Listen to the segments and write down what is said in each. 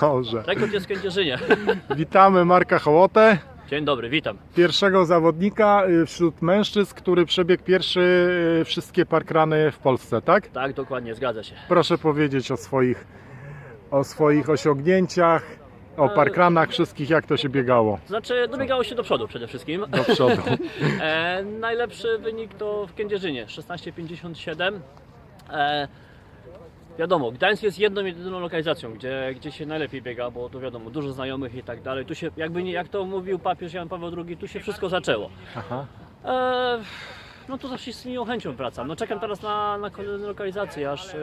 Dobrze. Rekord jest w Kędzierzynie. Witamy Marka Hołotę, Dzień dobry, witam. pierwszego zawodnika y, wśród mężczyzn, który przebiegł pierwszy y, wszystkie parkrany w Polsce, tak? Tak, dokładnie, zgadza się. Proszę powiedzieć o swoich, o swoich osiągnięciach, o E, parkranach wszystkich, jak to się biegało Znaczy, dobiegało się do przodu przede wszystkim. do przodu. E, najlepszy wynik to w Kędzierzynie, 16,57. E, wiadomo, Gdańsk jest jedną, jedyną lokalizacją, gdzie, gdzie się najlepiej biega, bo to wiadomo, dużo znajomych i tak dalej. Tu się, jakby nie, jak to mówił papież Jan Paweł II, tu się wszystko zaczęło. Aha. E, no to zawsze z miłą chęcią wracam. No czekam teraz na, na kolejne lokalizacje, aż e,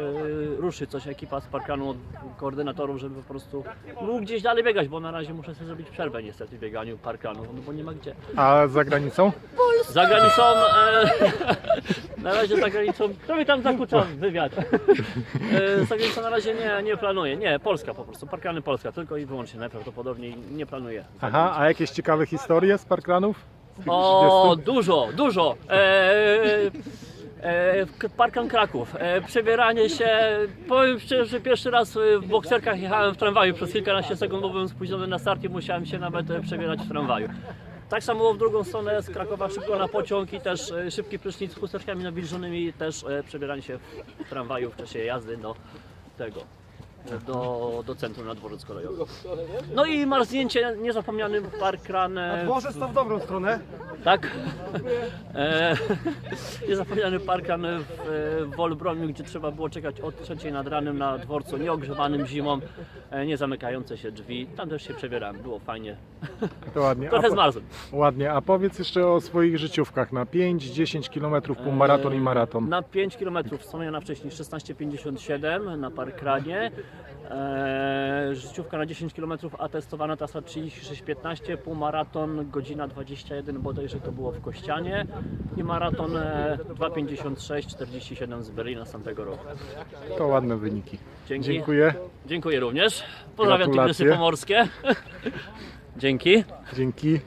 ruszy coś ekipa z parkanu od koordynatorów, żeby po prostu mógł gdzieś dalej biegać, bo na razie muszę sobie zrobić przerwę niestety w bieganiu parkanu, no bo nie ma gdzie. A za granicą? Za granicą, e, na razie za granicą, kto mi tam zakłóca wywiad? E, za granicą na razie nie, nie planuję, nie, Polska po prostu, parkany Polska, tylko i wyłącznie najprawdopodobniej nie planuję. Aha, a jakieś ciekawe historie z parkranów? O, 30? dużo, dużo. E, e, K- Parkan Kraków. E, przebieranie się. Powiem szczerze, że pierwszy raz e, w bokserkach jechałem w tramwaju przez kilkanaście sekund, bo byłem spóźniony na start i musiałem się nawet e, przebierać w tramwaju. Tak samo było w drugą stronę z Krakowa szybko na pociąg i też e, szybki prysznic z chusteczkami nawilżonymi, też e, przebieranie się w tramwaju w czasie jazdy do tego. Do, do centrum na dworzec kolejowy. No i marznięcie niezapomniany parkran. e, Dworzec to w dobrą stronę. Tak? E, niezapomniany parkan w, w Wolbromiu, gdzie trzeba było czekać od trzeciej nad ranem na dworcu, nieogrzewanym zimą, e, nie zamykające się drzwi. Tam też się przebierałem, było fajnie. To ładnie. Trochę zmarzłem. Ładnie, a powiedz jeszcze o swoich życiówkach na 5, 10 km, półmaraton i maraton. Na 5 km wspomniana wcześniej 16,57 na parkranie. E, życiówka na 10 km atestowana trasa 36,15, półmaraton godzina 21 bodajże to było w Kościanie i maraton e, 2,56,47 z Berlina z tamtego roku. To ładne wyniki. Dzięki. Dziękuję. Dziękuję również. Pozdrawiam Gratulacje. Tygrysy Pomorskie. Dzięki. Dzięki.